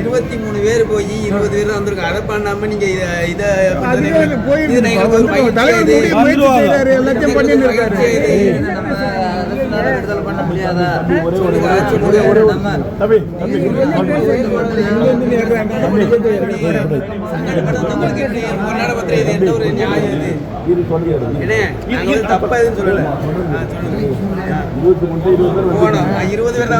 இருபத்தி மூணு பேர் போய் இருபது பேர் வந்திருக்கோம் அதை பண்ணாம நீங்க இத செய்றாரு, எல்லாத்தையும் பண்ணிட்டு இருக்காரு. பண்ண முடியாதா? இருபது பேர்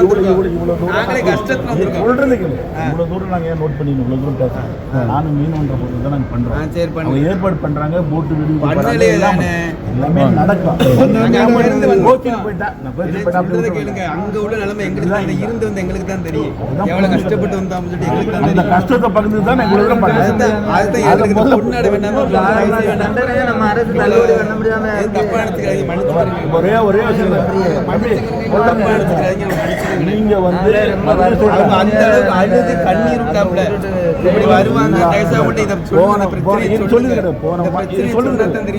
நாங்களே கஷ்டத்துல வந்திருக்கோம். சொல்றதுக்கு இவ்வளவு தூரம் நாங்க ஏன் நோட் பண்ணிக்கணும் இவ்வளவு தூரம் பேசுறோம்? நானும் மீனவன்ற பொருள் தான் நாங்க ஆ, பண்றோம் சரி பண்ணுங்க. ஏற்பாடு பண்றாங்க போட்டு வீடு. எல்லாமே நடக்கும். போயிட்டா. கேளுங்க. அங்க உள்ள நிலைமை எங்களுக்கு. இருந்து வந்து எங்களுக்கு தான் தெரியும். எவ்வளவு கஷ்டப்பட்டு வந்தோம்னு சொல்லிட்டு எங்களுக்கு தான் தெரியும். கஷ்டத்தை பகிர்ந்து தான் ஒரே ஒரே. நீங்க வந்து. அந்த அளவுக்கு அழுது கண்ணீர் விட்டாப்புல இப்படி வருவாங்க? தயவுசா மட்டும் இதை போன சொல்லுங்க. போன சொல்லுங்க.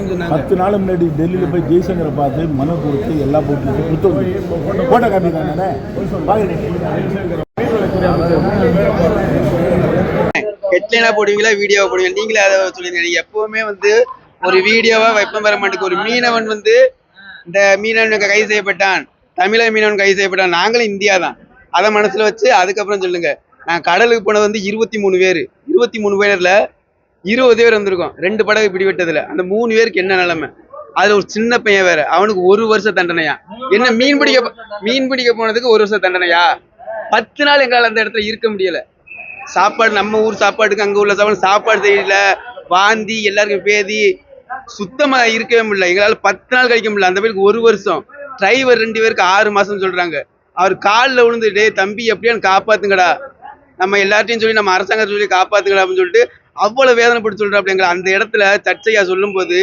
போன பத்து நாள் முன்னாடி டெல்லியில போய் ஜெய்சங்கரை பார்த்து மனு கொடுத்து எல்லா போட்டு கொடுத்து வந்து போட்டோ காட்டிட்டாங்க ஹெட்லைனா போடுவீங்களா? வீடியோவை போடுவீங்களா? நீங்களே அதை சொல்லுங்க நீங்க எப்பவுமே வந்து ஒரு வீடியோவா வெப்பம் பெற மாட்டேங்குது. ஒரு மீனவன் வந்து இந்த மீனவன் கைது செய்யப்பட்டான். தமிழக மீனவன் கைது செய்யப்பட்டான். நாங்களும் இந்தியா தான் அதை மனசுல வச்சு அதுக்கப்புறம் சொல்லுங்க. நான் கடலுக்கு போனது வந்து இருபத்தி மூணு பேர். இருபத்தி மூணு பேர்ல இருபது பேர் வந்திருக்கோம். ரெண்டு படகு பிடிவிட்டதுல அந்த மூணு பேருக்கு என்ன நிலைமை? அதுல ஒரு சின்ன பையன் வேற. அவனுக்கு ஒரு வருஷம் தண்டனையா? என்ன மீன் பிடிக்க மீன் பிடிக்க போனதுக்கு ஒரு வருஷம் தண்டனையா? பத்து நாள் எங்களால் அந்த இடத்துல இருக்க முடியல. சாப்பாடு நம்ம ஊர் சாப்பாட்டுக்கு அங்க உள்ள சாப்பாடு சாப்பாடு தெரியல வாந்தி எல்லாருக்கும் பேதி. சுத்தமா இருக்கவே முடியல. எங்களால பத்து நாள் கழிக்க முடியல. அந்த பேருக்கு ஒரு வருஷம். டிரைவர் ரெண்டு பேருக்கு ஆறு மாசம் சொல்றாங்க. அவர் காலில் விழுந்து டே தம்பி எப்படியான்னு காப்பாத்துங்கடா. நம்ம எல்லார்ட்டையும் சொல்லி நம்ம அரசாங்கத்தை சொல்லி காப்பாத்துங்கடா அப்படின்னு சொல்லிட்டு அவ்வளவு வேதனைப்பட்டு சொல்றாப்ல எங்களை. அந்த இடத்துல சர்ச்சையா சொல்லும்போது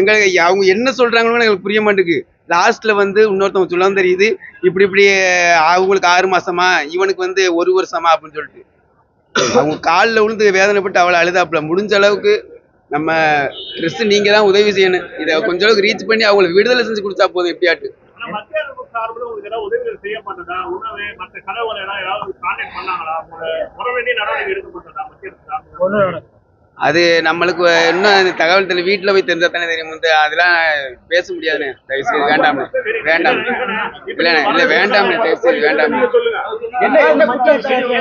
எங்களுக்கு அவங்க என்ன சொல்றாங்கன்னு எங்களுக்கு புரிய மாட்டேங்குது. லாஸ்ட்ல வந்து இன்னொருத்தவங்க சொல்ல தெரியுது. இப்படி இப்படி அவங்களுக்கு ஆறு மாசமா இவனுக்கு வந்து ஒரு வருஷமா அப்படின்னு சொல்லிட்டு. அவங்க காலில் விழுந்து வேதனைப்பட்டு அவளை அழுதாப்புல. முடிஞ்ச அளவுக்கு நம்ம ட்ரெஸ் நீங்க தான் உதவி செய்யணும். இதை கொஞ்ச அளவுக்கு ரீச் பண்ணி அவங்களுக்கு விடுதலை செஞ்சு கொடுத்தா போதும் எப்படியாட்டு. மற்ற அது நம்மளுக்கு இன்னும் தகவல் தெரியல வீட்டில் போய் தெரிஞ்சா தானே தெரியும். வந்து அதெல்லாம் பேச முடியாதுண்ணே தயவு செய்து வேண்டாம்ண்ணே வேண்டாம். இல்லைண்ணே இல்லை வேண்டாம்ண்ணே தயவு செய்து வேண்டாம். சொல்லுங்க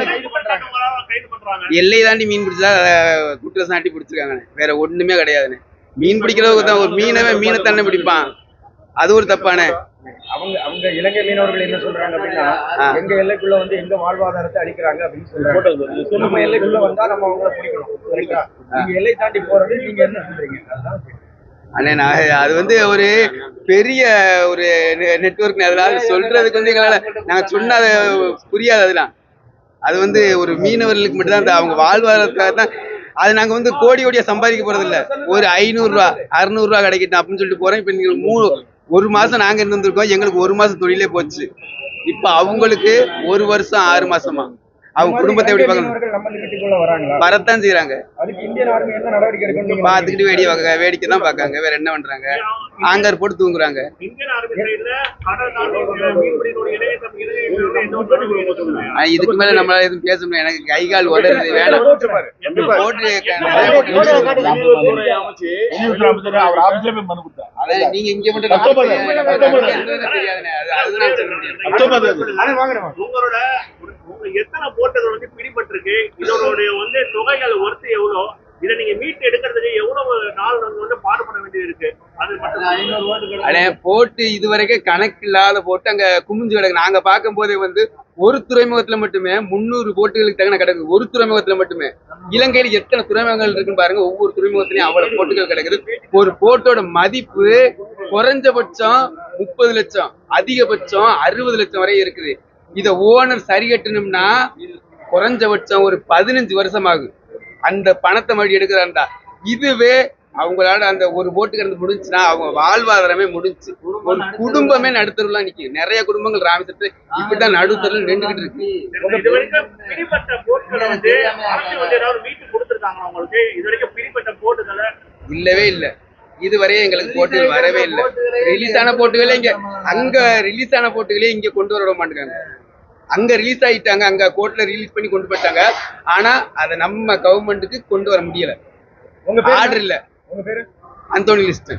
கைது பண்றாங்களா கைது பண்றாங்க. எல்லை தாண்டி மீன் பிடிச்சதா அஹ், குற்றம் சாட்டி பிடிச்சிருக்காங்கண்ணே வேற ஒண்ணுமே கிடையாதுண்ணே மீன் பிடிக்கிறவங்க தான் ஒரு மீனவே மீனை தானே பிடிப்பான். அது ஒரு தப்பானே. அவங்க அவங்க இலங்கை மீனவர்கள் என்ன சொல்றாங்க அப்படின்னா. எங்க எல்லைக்குள்ள வந்து எங்க வாழ்வாதாரத்தை அழிக்கிறாங்க அப்படின்னு சொல்றாங்க. நம்ம எல்லைக்குள்ள வந்தா நம்ம அவங்கள பிடிக்கணும் சரிங்களா நீங்க எல்லை தாண்டி போறது நீங்க என்ன சொல்றீங்க? அதுதான். அண்ணே நான் அது வந்து ஒரு பெரிய ஒரு நெட்ஒர்க் அதனால சொல்றதுக்கு வந்து எங்களால நாங்க சொன்ன அது புரியாது அதெல்லாம். அது வந்து ஒரு மீனவர்களுக்கு மட்டும்தான் அந்த அவங்க வாழ்வாதாரத்துக்காக தான். அது நாங்க வந்து கோடி கோடியா சம்பாதிக்க போறது இல்ல ஒரு ஐநூறு ரூபா அறுநூறு ரூபா கிடைக்கட்டும் அப்படின்னு சொல்லிட்டு போறோம். இப்ப நீங்க மூணு ஒரு மாசம் நாங்க இருந்திருக்கோம் எங்களுக்கு ஒரு மாசம் தொழிலே போச்சு. இப்ப அவங்களுக்கு ஒரு வருஷம் ஆறு மாசமா. அவங்க குடும்பத்தை எப்படி பார்க்கணும்? வரத்தான் செய்யறாங்க அதுக்கு இந்தியன் ஆர்மி என்ன நடவடிக்கை எடுக்கணும் நீங்க பார்த்துக்கிட்டு வேடிக்கை பார்க்க வேடிக்கை தான் பார்க்காங்க. வேற என்ன பண்றாங்க? ஆங்கர் போட்டு தூங்குறாங்க. இதுக்கு மேல நம்மளால எதுவும் பேச முடியாது. எனக்கு கை கால் உடறது வேணாம். நீங்க இங்க மட்டும். உங்களோட உங்க எத்தனை போட்டுகள் வந்து பிடிபட்டிருக்கு? இதோடைய வந்து தொகைகள் ஒர்த்து எவ்வளவு இதை நீங்க மீட்டு எடுக்கிறதுக்கு எவ்வளவு நாள் வந்து வந்து பாடுபட வேண்டியது இருக்கு அது மட்டும் போட்டு இதுவரைக்கும் கணக்கு இல்லாத போட்டு அங்க குமிஞ்சு கிடக்கு. நாங்க பார்க்கும் போதே வந்து ஒரு துறைமுகத்துல மட்டுமே முந்நூறு போட்டுகளுக்கு தகுந்த கிடக்குது ஒரு துறைமுகத்துல மட்டுமே. இலங்கையில எத்தனை துறைமுகங்கள் இருக்குன்னு பாருங்க. ஒவ்வொரு துறைமுகத்திலயும் அவ்வளவு போட்டுகள் கிடக்குது. ஒரு போட்டோட மதிப்பு குறைஞ்சபட்சம் முப்பது லட்சம் அதிகபட்சம் அறுபது லட்சம் வரை இருக்குது. இத ஓனர் சரி கட்டணும்னா குறைஞ்சபட்சம் ஒரு பதினஞ்சு வருஷம் ஆகும் அந்த பணத்தை மறுபடியும் எடுக்கிறாண்டா இதுவே அவங்களால அந்த ஒரு போட்டு கிடந்து முடிஞ்சுன்னா அவங்க வாழ்வாதாரமே முடிஞ்சு. ஒரு குடும்பமே நடுத்தருலாம் நிக்கு நிறைய குடும்பங்கள் ராமேஸ்வரத்துல இப்படிதான் நடுத்தருல நின்றுகிட்டு இருக்கு. இல்லவே இல்ல. இதுவரை எங்களுக்கு போட்டுகள் வரவே இல்லை. ரிலீஸ் ஆன போட்டுகளே இங்க அங்க ரிலீஸ் ஆன போட்டுகளே இங்க கொண்டு வர மாட்டேங்காங்க அங்க ரிலீஸ் ஆயிட்டாங்க அங்க கோர்ட்ல ரிலீஸ் பண்ணி கொண்டு போயிட்டாங்க. ஆனா அதை நம்ம கவர்மெண்ட்டுக்கு கொண்டு வர முடியல. உங்க ஆர்டர் இல்ல. உங்க பேரு? Anthony list